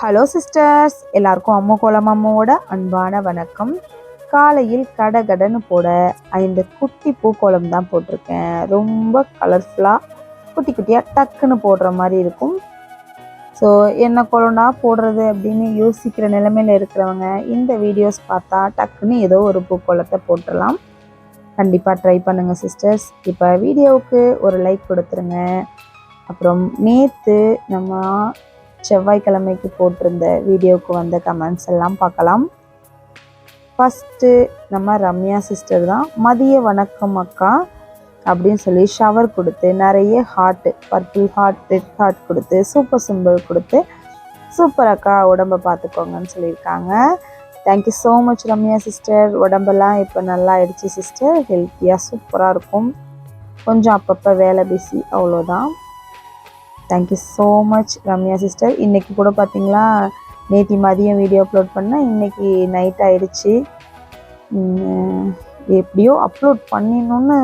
Hello sisters எல்லாருக்கும் அம்மு கோலம் அம்மாவோட அன்பான வணக்கம். காலையில் கடகடன்னு போட ஐந்து குட்டி பூக்கோலம் தான் போட்டிருக்கேன். ரொம்ப கலர்ஃபுல்லாக குட்டி குட்டியாக டக்குன்னு போடுற மாதிரி இருக்கும். ஸோ என்ன கோலம்னா போடுறது அப்படின்னு யோசிக்கிற நிலைமையில் இருக்கிறவங்க இந்த வீடியோஸ் பார்த்தா டக்குன்னு ஏதோ ஒரு பூக்கோலத்தை போட்டுடலாம் கண்டிப்பாக ட்ரை பண்ணுங்கள் சிஸ்டர்ஸ் இப்போ வீடியோவுக்கு ஒரு லைக் கொடுத்துருங்க. அப்புறம் நேற்று நம்ம செவ்வாய்க்கிழமைக்கு போட்டிருந்த வீடியோவுக்கு வந்த கமெண்ட்ஸ் எல்லாம் பார்க்கலாம். ஃபஸ்ட்டு நம்ம ரம்யா சிஸ்டர் தான். மதிய வணக்கம் அக்கா. அப்படின்னு சொல்லி ஷவர் கொடுத்து நிறைய heart purple heart red heart கொடுத்து சூப்பர் சிம்பிள் கொடுத்து சூப்பர் அக்கா உடம்பை பார்த்துக்கோங்கன்னு சொல்லியிருக்காங்க. Thank you so much Ramya sister உடம்பெல்லாம் இப்போ நல்லா ஆயிடுச்சு சிஸ்டர் ஹெல்த்தியாக சூப்பராக இருக்கும். கொஞ்சம் அப்பப்போ வேலை பிஸி அவ்வளோதான் thank you so much Ramya sister இன்றைக்கி கூட பார்த்தீங்களா நேற்று மதியம் வீடியோ அப்லோட் பண்ணேன் இன்றைக்கி நைட் ஆயிடுச்சு. எப்படியோ அப்லோட் பண்ணிடணும்னு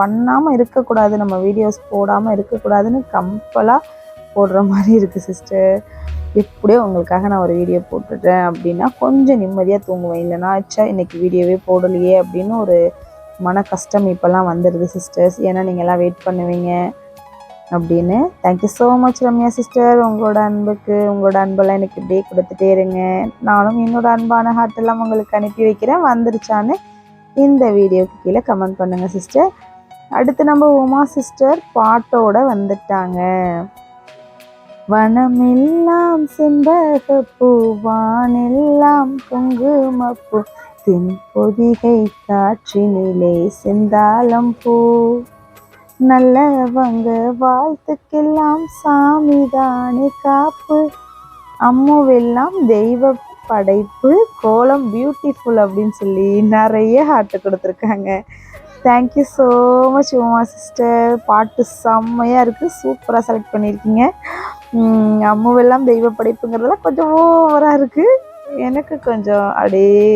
பண்ணாமல் இருக்கக்கூடாது. நம்ம வீடியோஸ் போடாமல் இருக்கக்கூடாதுன்னு கம்பலாக போடுற மாதிரி இருக்குது சிஸ்டர் எப்படியோ உங்களுக்காக நான் ஒரு வீடியோ போட்டுட்டேன் அப்படின்னா கொஞ்சம் நிம்மதியாக தூங்குவேன். இல்லைனா ஆச்சா இன்றைக்கி வீடியோவே போடலையே அப்படின்னு ஒரு மன கஷ்டம் இப்போல்லாம் வந்துடுது சிஸ்டர்ஸ் ஏன்னா நீங்கள்லாம் வெயிட் பண்ணுவீங்க. அப்படின்னு. Thank you so much Ramya sister உங்களோட அன்புக்கு உங்களோட அன்பெல்லாம் எனக்கு இப்படியே கொடுத்துட்டே இருங்க. நானும் என்னோட அன்பான ஹார்ட்டெல்லாம் உங்களுக்கு அனுப்பி வைக்கிறேன். வந்துருச்சான்னு இந்த வீடியோக்கு கீழே கமெண்ட் பண்ணுங்கள் சிஸ்டர் அடுத்து நம்ம உமா சிஸ்டர் பாட்டோட வந்துட்டாங்க. வனமெல்லாம் செண்பகப்பூ வானெல்லாம் குங்குமப்பூ தென்பொதிகை காற்றினிலே செந்தாளம் பூ. நல்லவங்க வாழ்த்துக்கெல்லாம் சாமிதானே காப்பு. அம்முவெல்லாம் தெய்வ படைப்பு கோலம் பியூட்டிஃபுல் அப்படின்னு சொல்லி நிறைய ஹார்ட் கொடுத்துருக்காங்க. Thank you so much Uma sister பாட்டு செம்மையாக இருக்குது சூப்பராக செலக்ட் பண்ணியிருக்கீங்க. அம்முவெல்லாம் தெய்வ படைப்புங்கிறதெல்லாம் கொஞ்சம் ஓவராக இருக்குது எனக்கு கொஞ்சம் அப்படியே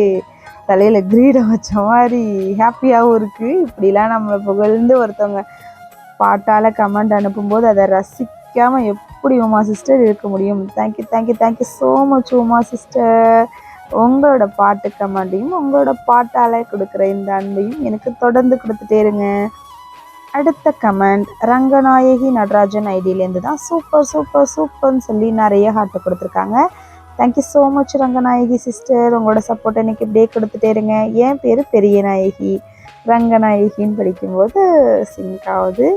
தலையில் கிரீடம் வச்ச மாதிரி ஹாப்பியாகவும் இருக்குது இப்படிலாம் நம்மளை புகழ்ந்து ஒருத்தவங்க பாட்டால் கமெண்ட் அனுப்பும்போது அதை ரசிக்காமல் எப்படி உமா சிஸ்டர் இருக்க முடியும்? Thank you thank you thank you so much Uma sister உங்களோட பாட்டு கமெண்டையும் உங்களோட பாட்டால் கொடுக்குற இந்த அன்பையும் எனக்கு தொடர்ந்து கொடுத்துட்டே இருங்க. அடுத்த கமெண்ட் ரங்கநாயகி நடராஜன் ஐடியிலேருந்து தான் சூப்பர் சூப்பர் சூப்பர்னு சொல்லி நிறைய ஹார்ட்டை கொடுத்துருக்காங்க. Thank you so much Ranganayaki sister உங்களோட சப்போர்ட் எனக்கு இப்படியே கொடுத்துட்டே இருங்க. என் பேர் பெரிய நாயகி. ரங்கநாயகின்னு படிக்கும்போது சிங்க் ஆகுது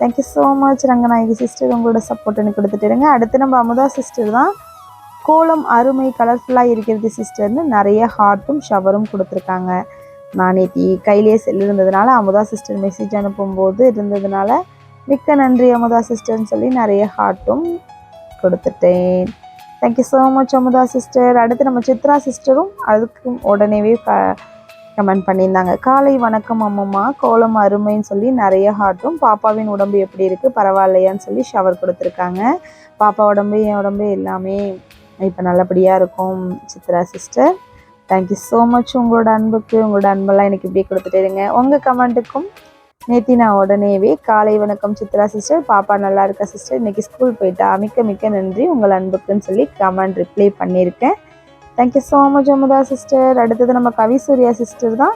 thank you so much Ranganayaki sister உங்களோட சப்போர்ட் எனக்கு கொடுத்துட்டு இருங்க அடுத்து நம்ம அமுதா சிஸ்டர் தான். கோலம் அருமை கலர்ஃபுல்லாக இருக்கிறது சிஸ்டர்னு நிறைய ஹார்ட்டும் ஷவரும் கொடுத்துருக்காங்க. நான் நேத்தி கையிலேயே செல் இருந்ததுனால அமுதா சிஸ்டர் மெசேஜ் அனுப்பும்போது இருந்ததுனால மிக்க நன்றி அமுதா சிஸ்டர்னு சொல்லி நிறைய ஹார்ட்டும் கொடுத்துட்டேன். Thank you so much Amudha sister அடுத்து நம்ம சித்ரா சிஸ்டரும் அதுக்கும் உடனேவே க கமெண்ட் பண்ணியிருந்தாங்க. காலை வணக்கம் அம்மம்மா கோலம் அருமைன்னு சொல்லி நிறைய ஹார்ட்டும் பாப்பாவின் உடம்பு எப்படி இருக்குது பரவாயில்லையான்னு சொல்லி ஷவர் கொடுத்துருக்காங்க. பாப்பா உடம்பு என் உடம்பு எல்லாமே இப்போ நல்லபடியாக இருக்கும் Chitra sister thank you so much உங்களோட அன்புக்கு உங்களோட அன்பெல்லாம் எனக்கு இப்படியே கொடுத்துட்டே இருங்க. உங்கள் கமெண்ட்டுக்கும் நேத்தி நான் உடனேவே காலை வணக்கம் சித்ரா சிஸ்டர் பாப்பா நல்லா இருக்கா சிஸ்டர் இன்னைக்கு ஸ்கூல் போயிட்டா. மிக்க மிக்க நன்றி. உங்கள் அன்புக்குன்னு சொல்லி கமெண்ட் ரிப்ளை பண்ணியிருக்கேன். Thank you so much Amudha sister அடுத்தது நம்ம கவிசூர்யா சிஸ்டர் தான்.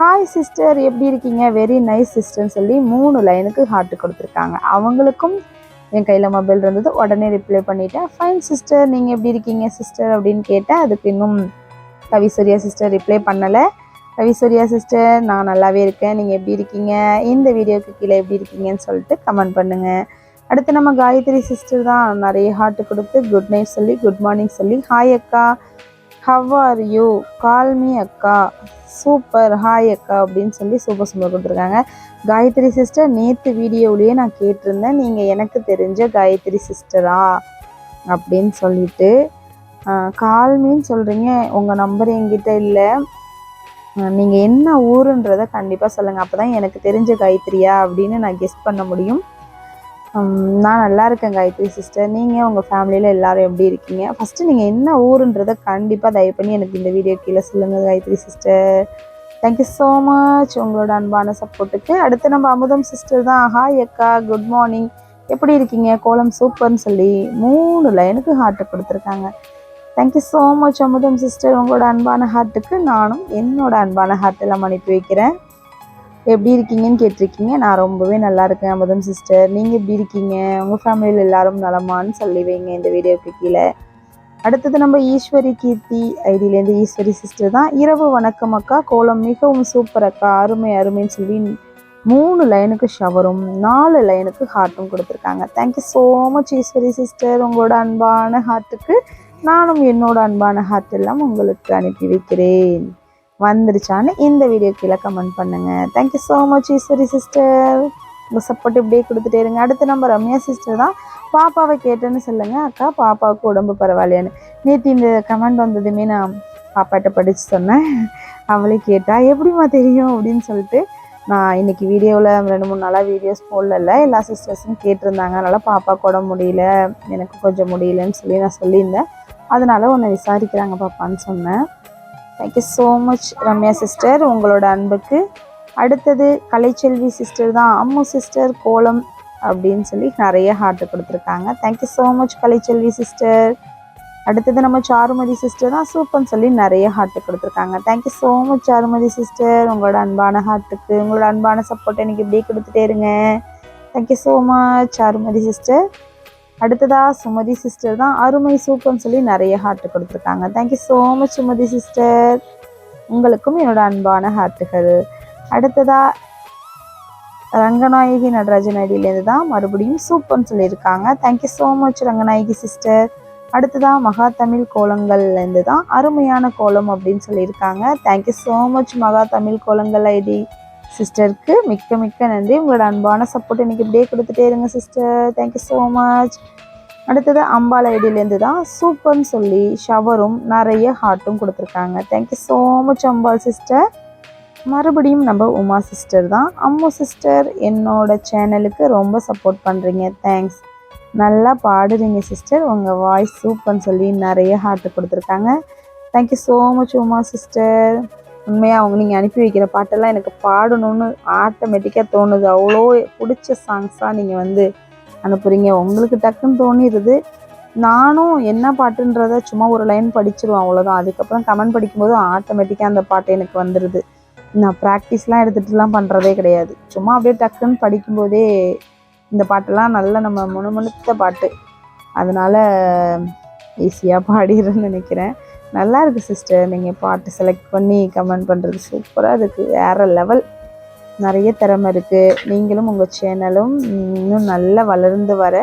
ஹாய் சிஸ்டர் எப்படி இருக்கீங்க? வெரி நைஸ் சிஸ்டர்னு சொல்லி மூணு லைனுக்கு ஹார்ட் கொடுத்துருக்காங்க. அவங்களுக்கும் என் கையில் மொபைல் இருந்தது. உடனே ரிப்ளை பண்ணிட்டேன். ஃபைன் சிஸ்டர் நீங்கள் எப்படி இருக்கீங்க சிஸ்டர் அப்படின்னு கேட்டேன். அதுக்கு இன்னும் கவிசூர்யா சிஸ்டர் ரிப்ளை பண்ணலை. கவிசூர்யா சிஸ்டர் நான் நல்லாவே இருக்கேன். நீங்கள் எப்படி இருக்கீங்க? இந்த வீடியோக்கு கீழே எப்படி இருக்கீங்கன்னு சொல்லிட்டு கமெண்ட் பண்ணுங்கள் அடுத்து நம்ம காயத்ரி சிஸ்டர் தான் நிறைய ஹார்ட் கொடுத்து குட் நைட் சொல்லி குட் மார்னிங் சொல்லி ஹாய் அக்கா. How are you call me அக்கா. சூப்பர் ஹாய் அக்கா அப்படின்னு சொல்லி சூப்பர் சூப்பர் கொடுத்துருக்காங்க. காயத்ரி சிஸ்டர் நேற்று வீடியோவிலேயே நான் கேட்டிருந்தேன். நீங்கள் எனக்கு தெரிஞ்ச காயத்ரி சிஸ்டரா அப்படின்னு சொல்லிட்டு. கால்மின்னு சொல்கிறீங்க உங்கள் நம்பர் என்கிட்ட இல்லை. நீங்கள் என்ன ஊருன்றதை கண்டிப்பாக சொல்லுங்கள் அப்போ தான் எனக்கு தெரிஞ்ச காயத்ரியா அப்படின்னு நான் கெஸ் பண்ண முடியும். நான் நல்லா இருக்கேன் காயத்ரி சிஸ்டர் நீங்கள் உங்கள் ஃபேமிலியில் எல்லாரும் எப்படி இருக்கீங்க? ஃபஸ்ட்டு நீங்கள் என்ன ஊருன்றதை கண்டிப்பாக தயவு பண்ணி எனக்கு இந்த வீடியோ கீழே சொல்லுங்கள் Gayathri sister thank you so much உங்களோட அன்பான சப்போர்ட்டுக்கு அடுத்து நம்ம அமுதம் சிஸ்டர் தான். ஹாய் அக்கா குட் மார்னிங் எப்படி இருக்கீங்க? கோலம் சூப்பர்னு சொல்லி மூணு லைனுக்கு ஹார்ட்டு கொடுத்துருக்காங்க. Thank you so much Amudham sister உங்களோட அன்பான ஹார்ட்டுக்கு நானும் என்னோட அன்பான ஹார்ட்டெல்லாம் அனுப்பி வைக்கிறேன். எப்படி இருக்கீங்கன்னு கேட்டிருக்கீங்க. நான் ரொம்பவே நல்லா இருக்கேன் அமுதம் சிஸ்டர் நீங்கள் எப்படி இருக்கீங்க? உங்கள் ஃபேமிலியில் எல்லாரும் நலமான்னு சொல்லி வைங்க இந்த வீடியோக்கு கீழே. அடுத்தது நம்ம ஈஸ்வரி கீர்த்தி ஐடியிலேருந்து ஈஸ்வரி சிஸ்டர் தான். இரவு வணக்கம் அக்கா. கோலம் மிகவும் சூப்பர் அக்கா. அருமை அருமைன்னு சொல்லி மூணு லைனுக்கு ஷவரும் நாலு லைனுக்கு ஹார்ட்டும் கொடுத்துருக்காங்க. Thank you so much Eswari sister உங்களோட அன்பான ஹார்ட்டுக்கு நானும் என்னோட அன்பான ஹார்ட் எல்லாம் உங்களுக்கு அனுப்பி வைக்கிறேன். வந்துருச்சான்னு இந்த வீடியோ கீழே கமெண்ட் பண்ணுங்க. Thank you so much Eswari sister உங்கள் சப்போர்ட் இப்படியே கொடுத்துட்டே இருங்க. அடுத்து நம்ம ரம்யா சிஸ்டர் தான் பாப்பாவை கேட்டேன்னு சொல்லுங்கள் அக்கா பாப்பாவுக்கு உடம்பு பரவாயில்லையான்னு. நேற்று இந்த கமெண்ட் வந்ததுமே நான் பாப்பாட்ட படித்து சொன்னேன். அவளே கேட்டா எப்படிம்மா தெரியும்? அப்படின்னு சொல்லிட்டு நான் இன்னைக்கு வீடியோவில் ரெண்டு மூணு நாளாக வீடியோஸ் போடல எல்லா சிஸ்டர்ஸும் கேட்டிருந்தாங்க. அதனால் பாப்பாவுக்கு உடம்பு முடியல. எனக்கு கொஞ்சம் முடியலன்னு சொல்லி நான் சொல்லியிருந்தேன். அதனால உன்னை விசாரிக்கிறாங்க பாப்பான்னு சொன்னேன். Thank you so much Ramya sister உங்களோட அன்புக்கு அடுத்தது கலைச்செல்வி சிஸ்டர் தான். அம்மு சிஸ்டர் கோலம் அப்படின்னு சொல்லி நிறைய ஹார்ட் கொடுத்துருக்காங்க. Thank you so much Kalaiselvi sister அடுத்தது நம்ம சாருமதி சிஸ்டர் தான். சூப்பர்னு சொல்லி நிறைய ஹார்ட் கொடுத்துருக்காங்க. Thank you so much Charumathi sister உங்களோட அன்பான ஹார்ட்டுக்கு உங்களோட அன்பான சப்போர்ட் எனக்கு இப்படியே கொடுத்துட்டே இருங்க. Thank you so much Charumathi sister அடுத்ததா சுமதி சிஸ்டர் தான் அருமை சூப்பர்னு சொல்லி நிறைய ஹார்ட் கொடுத்துருக்காங்க. Thank you so much Sumathi sister உங்களுக்கும் என்னோட அன்பான ஹார்ட்டுகள் அடுத்ததா ரங்கநாயகி நடராஜன் அடியிலேருந்து தான் மறுபடியும் சூப்பர்னு சொல்லியிருக்காங்க. Thank you so much Ranganayaki sister அடுத்ததாக மகா தமிழ் கோலங்கள்லேருந்து தான் அருமையான கோலம் அப்படின்னு சொல்லியிருக்காங்க. தேங்க்யூ ஸோ மச் மகா தமிழ் கோலங்கள் ஐடி. சிஸ்டருக்கு மிக்க மிக்க நன்றி. உங்களோட அன்பான சப்போர்ட் இன்னைக்கு இப்படியே கொடுத்துட்டே இருங்க சிஸ்டர் தேங்க்யூ ஸோ மச் அடுத்தது அம்பாள் ஐடியிலேருந்து தான் சூப்பர்னு சொல்லி ஷவரும் நிறைய ஹார்ட்டும் கொடுத்துருக்காங்க. Thank you so much Ambal sister மறுபடியும் நம்ம உமா சிஸ்டர் தான். அம்மு சிஸ்டர் என்னோட சேனலுக்கு ரொம்ப சப்போர்ட் பண்ணுறீங்க தேங்க்ஸ் நல்லா பாடுறீங்க சிஸ்டர் உங்கள் வாய்ஸ் சூப்பர்னு சொல்லி நிறைய ஹார்ட் கொடுத்துருக்காங்க. Thank you so much Uma sister உண்மையாக அவங்க நீங்கள் அனுப்பி வைக்கிற பாட்டெல்லாம் எனக்கு பாடணும்னு ஆட்டோமேட்டிக்காக தோணுது. அவ்வளோ பிடிச்ச சாங்ஸாக நீங்கள் வந்து அனுப்புகிறீங்க உங்களுக்கு டக்குன்னு தோணிடுது நானும் என்ன பாட்டுன்றத சும்மா ஒரு லைன் படிச்சிருவேன் அவ்வளோதான் அதுக்கப்புறம் கமெண்ட் படிக்கும்போது ஆட்டோமேட்டிக்காக அந்த பாட்டு எனக்கு வந்துடுது நான் ப்ராக்டிஸ்லாம் எடுத்துகிட்டுலாம் பண்ணுறதே கிடையாது. சும்மா அப்படியே டக்குன்னு படிக்கும்போதே இந்த பாட்டெல்லாம் நல்ல நம்ம முணுமுணுத்த பாட்டு. அதனால் ஈஸியாக பாடிடுறேன்னு நினைக்கிறேன். நல்லா இருக்குது சிஸ்டர் நீங்கள் பாட்டு செலக்ட் பண்ணி கமெண்ட் பண்ணுறது சூப்பராக இருக்குது வேறு லெவல் நிறைய திறமை இருக்குது நீங்களும் உங்கள் சேனலும் இன்னும் நல்லா வளர்ந்து வர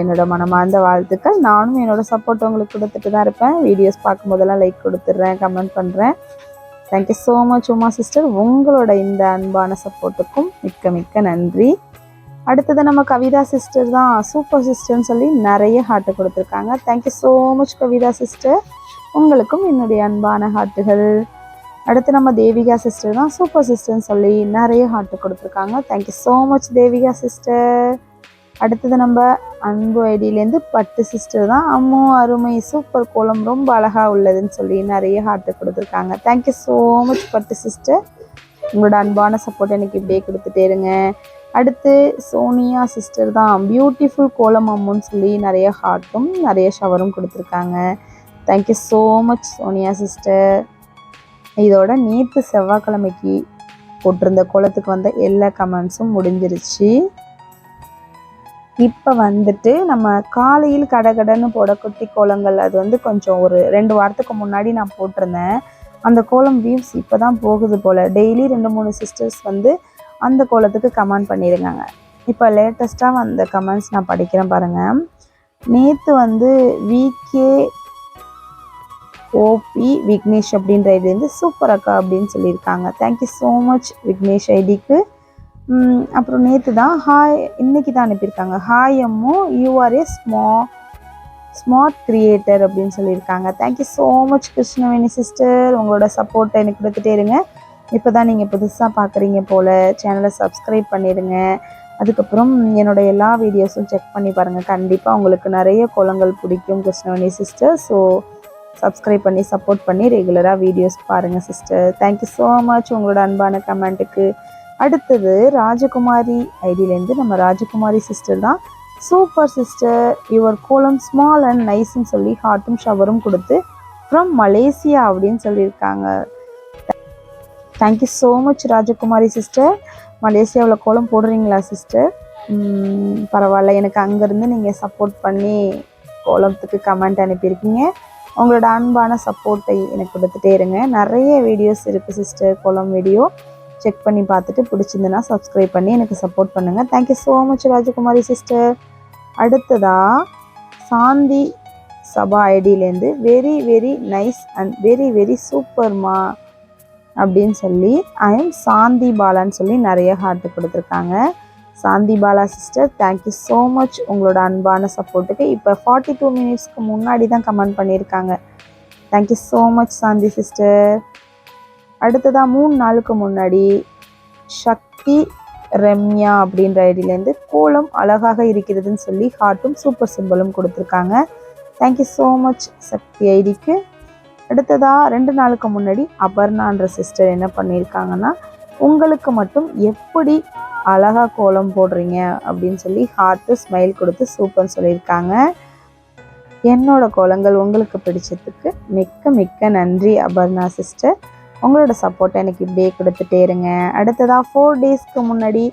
என்னோட மனமார்ந்த வாழ்த்துக்கள். நானும் என்னோடய சப்போர்ட் உங்களுக்கு கொடுத்துட்டு தான் இருப்பேன். வீடியோஸ் பார்க்கும்போதெல்லாம் லைக் கொடுத்துட்றேன் கமெண்ட் பண்ணுறேன் thank you so much Uma sister உங்களோட இந்த அன்பான சப்போர்ட்டுக்கும் மிக்க மிக்க நன்றி. அடுத்தது நம்ம கவிதா சிஸ்டர் தான். சூப்பர் சிஸ்டர்னு சொல்லி நிறைய ஹார்ட்டு கொடுத்துருக்காங்க. Thank you so much Kavitha sister உங்களுக்கும் என்னுடைய அன்பான ஹார்ட்டுகள். அடுத்து நம்ம தேவிகா சிஸ்டர் தான் சூப்பர் சிஸ்டர்னு சொல்லி நிறைய ஹார்ட்டு கொடுத்துருக்காங்க. Thank you so much Devika sister அடுத்தது நம்ம அன்பு ஐடியிலேருந்து பட்டு சிஸ்டர் தான். அம்மோ அருமை சூப்பர் கோலம் ரொம்ப அழகாக உள்ளதுன்னு சொல்லி நிறைய ஹார்ட்டு கொடுத்துருக்காங்க. Thank you so much Pattu sister உங்களோட அன்பான சப்போர்ட் எனக்கு இப்படியே கொடுத்துட்டே இருங்க. அடுத்து சோனியா சிஸ்டர் தான். பியூட்டிஃபுல் கோலம் அம்முன்னு சொல்லி நிறைய ஹார்ட்டும் நிறைய ஷவரும் கொடுத்துருக்காங்க. Thank you so much Sonia sister இதோட நேற்று செவ்வாய்க்கிழமைக்கு போட்டிருந்த குளத்துக்கு வந்த எல்லா கமெண்ட்ஸும் முடிஞ்சிருச்சு. இப்போ வந்துட்டு நம்ம காலையில் கடகடன்னு போட குட்டி கோலங்கள் அது வந்து கொஞ்சம் ஒரு ரெண்டு வாரத்துக்கு முன்னாடி நான் போட்டிருந்தேன். அந்த கோலம் வியூஸ் இப்போ தான் போகுது போல். டெய்லி ரெண்டு மூணு சிஸ்டர்ஸ் வந்து அந்த கோலத்துக்கு கமெண்ட் பண்ணியிருக்காங்க. இப்போ லேட்டஸ்ட்டாக வந்த கமெண்ட்ஸ் நான் படிக்கிறேன் பாருங்கள் நேற்று வந்து விகே ஓபி விக்னேஷ் அப்படின்ற இதுலேருந்து சூப்பர் அக்கா அப்படின்னு சொல்லியிருக்காங்க. தேங்க்யூ ஸோ மச் விக்னேஷ் ஐடிக்கு. அப்புறம் நேற்று தான் ஹாய் இன்னைக்கு தான் அனுப்பியிருக்காங்க. ஹாய் அம்மோ you are a sma smart creator அப்படின்னு சொல்லியிருக்காங்க. Thank you so much Krishnaveni sister உங்களோட சப்போர்ட்டை எனக்கு கொடுத்துட்டே இருங்க. இப்போ தான் நீங்கள் புதுசாக பார்க்குறீங்க போல் சேனலை சப்ஸ்கிரைப் பண்ணிடுங்க. அதுக்கப்புறம் என்னோட எல்லா வீடியோஸும் செக் பண்ணி பாருங்கள் கண்டிப்பாக உங்களுக்கு நிறைய குளங்கள் பிடிக்கும் கிருஷ்ணவேணி சிஸ்டர் ஸோ சப்ஸ்கிரைப் பண்ணி சப்போர்ட் பண்ணி ரெகுலராக வீடியோஸ் பாருங்கள் சிஸ்டர் தேங்க்யூ ஸோ மச் உங்களோட அன்பான கமெண்ட்டுக்கு அடுத்தது ராஜகுமாரி ஐடியிலேருந்து நம்ம ராஜகுமாரி சிஸ்டர் தான். Super sister your kolam small and நைஸ்ன்னு சொல்லி ஹார்ட்டும் ஷவரும் கொடுத்து ஃப்ரம் மலேசியா அப்படின்னு சொல்லியிருக்காங்க. Thank you so much Rajakumari sister மலேசியாவில் கோலம் போடுறீங்களா சிஸ்டர் பரவாயில்ல. எனக்கு அங்கேருந்து நீங்கள் சப்போர்ட் பண்ணி கோலத்துக்கு கமெண்ட் அனுப்பியிருக்கீங்க. உங்களோட அன்பான சப்போர்ட்டை எனக்கு கொடுத்துட்டே இருங்க. நிறைய வீடியோஸ் இருக்குது சிஸ்டர் குளம் வீடியோ செக் பண்ணி பார்த்துட்டு பிடிச்சிருந்துன்னா சப்ஸ்கிரைப் பண்ணி எனக்கு சப்போர்ட் பண்ணுங்கள் thank you so much Rajakumari sister அடுத்ததாக Shanthi Saba ஐடியிலேருந்து very very nice and very very சூப்பர்மா அப்படின்னு சொல்லி ஐ எம் சாந்தி பாலான்னு சொல்லி நிறைய ஹார்ட் கொடுத்துருக்காங்க. Shanthi Bala sister thank you so much உங்களோட அன்பான சப்போர்ட்டுக்கு இப்போ ஃபார்ட்டி டூ மினிட்ஸ்க்கு முன்னாடி தான் கமெண்ட் பண்ணியிருக்காங்க. Thank you so much Shanthi sister அடுத்ததாக மூணு நாளுக்கு முன்னாடி சக்தி ரம்யா அப்படின்ற ஐடியிலேருந்து கோலம் அழகாக இருக்கிறதுன்னு சொல்லி ஹார்ட்டும் சூப்பர் சிம்பிளும் கொடுத்துருக்காங்க. தேங்க்யூ ஸோ மச் சக்தி ஐடிக்கு. அடுத்ததாக ரெண்டு நாளுக்கு முன்னாடி அபர்ணான்ற சிஸ்டர் என்ன பண்ணியிருக்காங்கன்னா உங்களுக்கு மட்டும் எப்படி அழகாக கோலம் போடுறீங்க அப்படின்னு சொல்லி ஹார்ட்டு ஸ்மைல் கொடுத்து சூப்பர்னு சொல்லியிருக்காங்க. என்னோட கோலங்கள் உங்களுக்கு பிடிச்சதுக்கு மிக்க மிக்க நன்றி அபர்ணா சிஸ்டர் உங்களோட சப்போர்ட்டை எனக்கு இப்படியே கொடுத்துட்டே இருங்க. அடுத்ததாக ஃபோர் டேஸ்க்கு முன்னாடி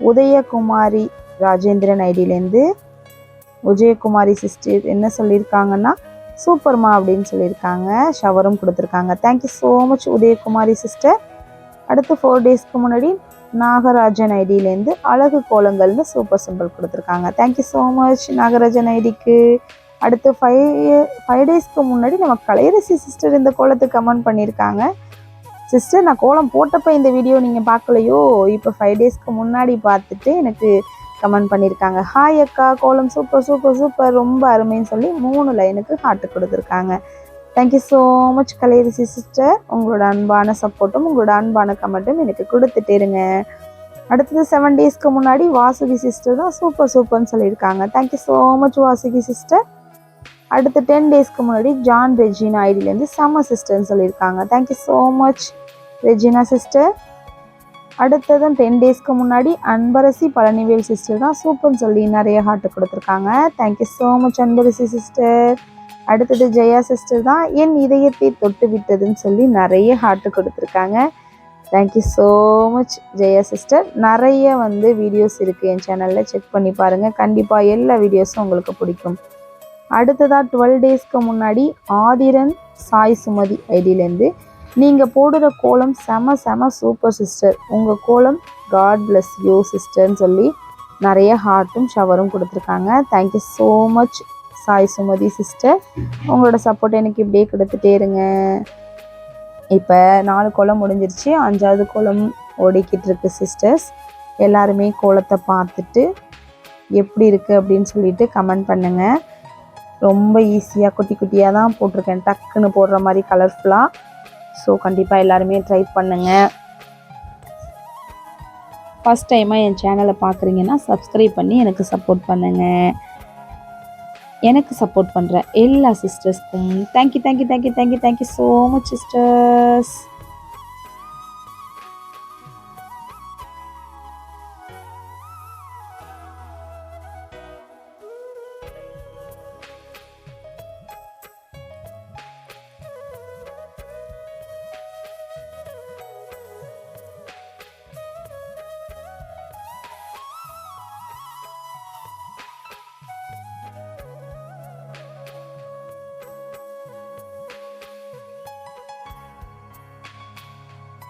உதயகுமாரி ராஜேந்திரன் ஐடியிலேருந்து உஜயகுமாரி சிஸ்டர் என்ன சொல்லியிருக்காங்கன்னா சூப்பர்மா அப்படின்னு சொல்லியிருக்காங்க. ஷவரும் கொடுத்துருக்காங்க. Thank you so much Udayakumari sister அடுத்து ஃபோர் டேஸ்க்கு முன்னாடி நாகராஜன் ஐடியிலேருந்து அழகு கோலங்கள்னு சூப்பர் சிம்பிள் கொடுத்துருக்காங்க. Thank you so much Nagarajan ஐடிக்கு. அடுத்து ஃபைவ் ஃபைவ் டேஸ்க்கு முன்னாடி நம்ம கலையரசி சிஸ்டர் இந்த கோலத்துக்கு கமெண்ட் பண்ணியிருக்காங்க. சிஸ்டர் நான் கோலம் போட்டப்போ இந்த வீடியோ நீங்கள் பார்க்கலையோ? இப்போ ஃபைவ் டேஸ்க்கு முன்னாடி பார்த்துட்டு எனக்கு கமெண்ட் பண்ணியிருக்காங்க. ஹாய் அக்கா கோலம் சூப்பர் சூப்பர் சூப்பர் ரொம்ப அருமைன்னு சொல்லி மூணு லைனுக்கு ஹார்ட் கொடுத்துருக்காங்க. Thank you so much Kalaiyarasi sister உங்களோட அன்பான சப்போர்ட்டும் உங்களோட அன்பான கமெண்ட்டும் எனக்கு கொடுத்துட்டே இருங்க. அடுத்தது செவன் டேஸ்க்கு முன்னாடி வாசுகி சிஸ்டர் தான் சூப்பர் சூப்பர்னு சொல்லியிருக்காங்க. Thank you so much Vasuki sister அடுத்து டென் டேஸ்க்கு முன்னாடி ஜான் ரெஜினா ஐடியிலேருந்து செம்ம சிஸ்டர்னு சொல்லியிருக்காங்க. Thank you so much Regina sister அடுத்ததும் டென் டேஸ்க்கு முன்னாடி அன்பரசி பழனிவேல் சிஸ்டர் தான் சூப்பர்னு சொல்லி நிறைய ஹார்ட் கொடுத்துருக்காங்க. Thank you so much Anbarasi sister அடுத்தது ஜெயா சிஸ்டர் தான் என் இதயத்தை தொட்டு விட்டதுன்னு சொல்லி நிறைய ஹார்ட் கொடுத்துருக்காங்க. Thank you so much Jaya sister நிறைய வந்து வீடியோஸ் இருக்குது என் சேனலில் செக் பண்ணி பாருங்கள் கண்டிப்பாக எல்லா வீடியோஸும் உங்களுக்கு பிடிக்கும். அடுத்ததாக டுவெல் டேஸ்க்கு முன்னாடி ஆதிரன் சாய் சுமதி ஐடியிலேருந்து நீங்கள் போடுற கோலம் செம செம சூப்பர் சிஸ்டர் உங்கள் கோலம் காட் பிளஸ் யூ சிஸ்டர்ன்னு சொல்லி நிறைய ஹார்ட்டும் ஷவரும் கொடுத்துருக்காங்க. Thank you so much Sai Sumathi sister உங்களோட சப்போர்ட் எனக்கு இப்படியே கொடுத்துட்டே இருங்க. இப்போ நாலு கோலம் முடிஞ்சிருச்சு. அஞ்சாவது கோலம் ஓடிக்கிட்டு இருக்கு சிஸ்டர்ஸ் எல்லாருமே கோலத்தை பார்த்துட்டு எப்படி இருக்குது அப்படின்னு சொல்லிட்டு கமெண்ட் பண்ணுங்கள் ரொம்ப ஈஸியாக குட்டி குட்டியாக தான் போட்டிருக்கேன். டக்குன்னு போடுற மாதிரி கலர்ஃபுல்லாக ஸோ கண்டிப்பாக எல்லாருமே ட்ரை பண்ணுங்கள் ஃபஸ்ட் டைமாக என் சேனலை பார்க்குறீங்கன்னா சப்ஸ்கிரைப் பண்ணி எனக்கு சப்போர்ட் பண்ணுங்கள் எனக்கு சப்போர்ட் பண்ணுற எல்லா சிஸ்டர்ஸ்க்கும் thank you thank you thank you thank you thank you so much sisters